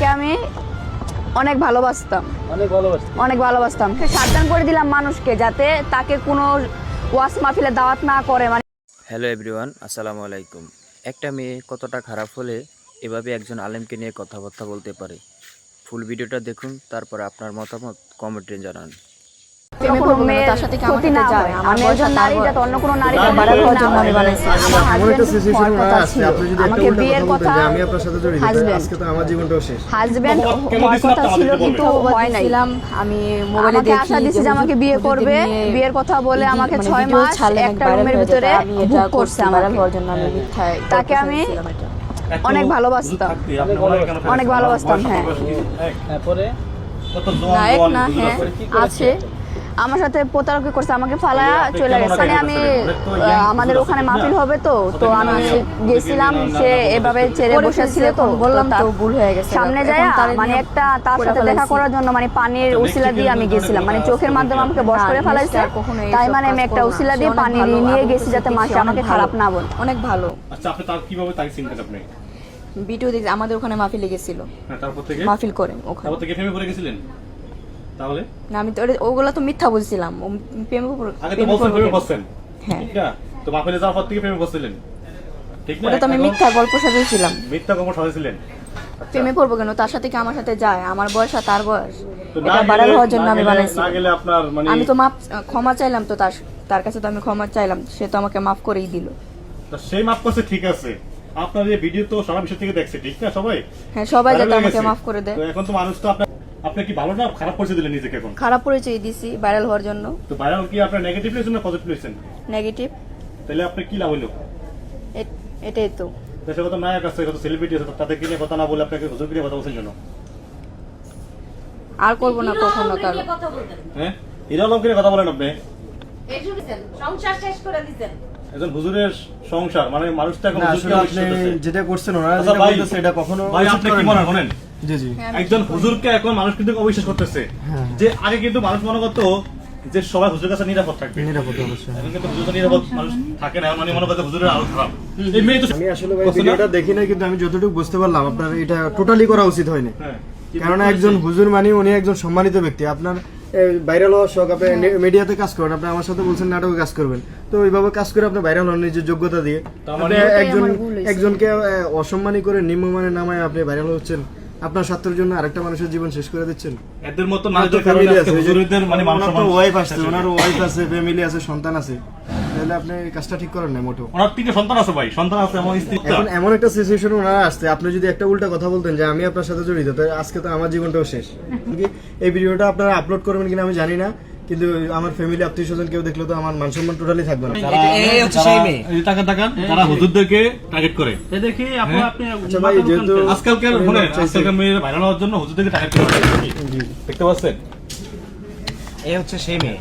তাকে আমি অনেক ভালোবাসতাম। অনেক ভালোবাসতাম। অনেক ভালোবাসতাম। সাবধান করে দিলাম মানুষকে যাতে তাকে কোনো ওয়াস মাহফিলে দাওয়াত না করে। মানে হ্যালো এভরিওয়ান আসসালামু আলাইকুম। একটা মেয়ে কতটা খারাপ হলে এভাবে একজন আলেমকে নিয়ে কথাবার্তা বলতে পারে? ফুল ভিডিওটা দেখুন তারপর আপনার মতামত কমেন্টে জানান। আমি আমার আমার মোবাইলে আশা দিছে যে আমাকে বিয়ে করবে। বিয়ের কথা বলে আমাকে মানে ছয় মাস একটা রুমের ভিতরে করছে viral আমাকে। হওয়ার জন্য আমি তাকে আমি অনেক ভালোবাসতাম। অনেক ভালোবাসতাম, হ্যাঁ। নায়ক না হ্যাঁ? আছে আমার সাথে প্রতারক করছে আমাকে ফালা আপনি চলে গেছে। মানে আগে আমি আহ, আমাদের ওখানে আছে, মাহফিল হবে তো তো আমি গেছিলাম সে এভাবে ছেড়ে করে বসে ছিল তো বললাম তো ভুল হয়ে গেছে সামনে যায় মানে একটা তার সাথে দেখা করার জন্য মানে পানির উসিলা দিয়ে আমি গেছিলাম মানে চোখের মাধ্যমে আমাকে বস করে ফেলাইছে তাই মানে আমি একটা উসিলা দিয়ে পানি নিয়ে গেছি যাতে মাসে আমাকে খারাপ না বলে। অনেক ভালো। আচ্ছা আপনি তার কীভাবে তাকে চিনতেন আপনি? ভিডিও দেখছি আমাদের ওখানে মাহফিল গেছিল। হ্যাঁ তারপর থেকে? মাহফিল করে ওখানে। তারপর থেকে প্রেমে পড়ে গেছিলেন? তাহলে? না আমি তো ওগুলা তো মিথ্যা বলছিলাম। প্রেমে আগে তো বলছেন পড়বে প্রেমে বসছেন। হ্যাঁ। তো মাহফিলে যাওয়ার পর থেকে প্রেমে বসছিলেন। ঠিক না? ওটা তো আমি মিথ্যা গল্প সাজিয়েছিলাম মিথ্যা কর্ম সাজাইছিলেন। প্রেমে পড়ব কেন? তার সাথে কি আমার সাথে যায়? আমার বয়স আর তার বয়স। এটা বাড়াল হওয়ার জন্য আমি বানাইছি। মানে আমি তো মাপ ক্ষমা চাইলাম তো তার তার কাছে তো আমি ক্ষমা চাইলাম। সে তো আমাকে মাফ করেই দিল। মাপ করছে ঠিক আছে। আপনার এই ভিডিও তো সারা বিশ্ব থেকে দেখছে ঠিক না সবাই? হ্যাঁ সবাই যাতে আমাকে মাফ করে দেয়। এখন তো মানুষ তো আপনার আপনি কি ভালো না? খারাপ পরিচয় দিলেন নিজেকে এখন? খারাপ পরিচয় দিছি ভাইরাল হওয়ার জন্য। তো ভাইরাল কি আপনার নেগেটিভ হয়েছেন না পজিটিভ হয়েছেন নেগেটিভ তাহলে আপনি কি লাভ হইল? এটাই তো। দেশে কত নায়ক আছে কত সেলিব্রিটি আছে তাদের কিনে কথা না বলে আপনাকে হুজুর কিনে কথা বলছেন জন্য আর করব না কখনো কারও। হ্যাঁ? হিরো আলম কিনে কথা বলেন আপনি? সংসার শেষ করে দিচ্ছেন একজন হুজুরের সংসার মানে মানুষটা এখন আপনি। যেটা করছেন ওনারা আচ্ছা যেটা বলতেছে এটা কখনো ভাই আপনি কি মনে না। হয় শোনেন জি জি একজন হুজুরকে এখন মানুষ কিন্তু অবিশ্বাস করতেছে। যে আগে কিন্তু মানুষ মনে করতো যে সবাই হুজুরের কাছে নিরাপদ থাকবে। নিরাপদ অবশ্যই। এখন কিন্তু হুজুর নিরাপদ মানুষ থাকে না মানে মনে করছে হুজুরের আরও খারাপ। এই মেয়ে তো আমি আসলে ভাই না? ভিডিওটা দেখি নাই কিন্তু আমি যতটুকু বুঝতে পারলাম আপনার এটা টোটালি করা উচিত হয়নি। হ্যাঁ। কেননা একজন হুজুর মানে উনি একজন সম্মানিত ব্যক্তি। আপনার ভাইরাল হওয়ার শখ আপনি মিডিয়াতে কাজ করেন আপনি আমার সাথে বলছেন নাটকে কাজ করবেন। তো ওইভাবে কাজ করে আপনি ভাইরাল হন নিজের যোগ্যতা দিয়ে। মানে একজন। একজনকে অসম্মানী করে নিম্নমানের নামায় আপনি ভাইরাল হচ্ছেন। আপনার স্বার্থের জন্য আরেকটা মানুষের জীবন শেষ করে দিচ্ছেন? এদের মতো আজকে আছে, হুজুরদের মানে মানুষ ওনার তো ওয়াইফ আছে ওনার ওয়াইফ আছে ফ্যামিলি আছে সন্তান আছে। তাহলে আপনি এই কাজটা ঠিক করেন না মোটো ওনার তিনটে সন্তান আছে ভাই সন্তান আছে এমন স্ত্রী এখন এমন একটা সিচুয়েশন ওনারা আসছে আপনি যদি একটা উল্টা কথা বলতেন যে আমি আপনার সাথে জড়িত তাহলে আজকে তো আমার জীবনটাও শেষ। এই ভিডিওটা আপনারা আপলোড করবেন কিনা আমি জানি না কিন্তু আমার ফ্যামিলি আত্মীয় স্বজন কেউ দেখলে তো আমার মান সম্মান টোটালি থাকবে না। টাকা তাকান তারা হুজুরদেরকে টার্গেট করে। দেখি আপনি আচ্ছা যেহেতু আজকালকার মানে আজকালকার মেয়েরা ভাইরাল হওয়ার জন্য হুজুরদেরকে টার্গেট করে। দেখতে পাচ্ছেন? এই হচ্ছে সেই মেয়ে।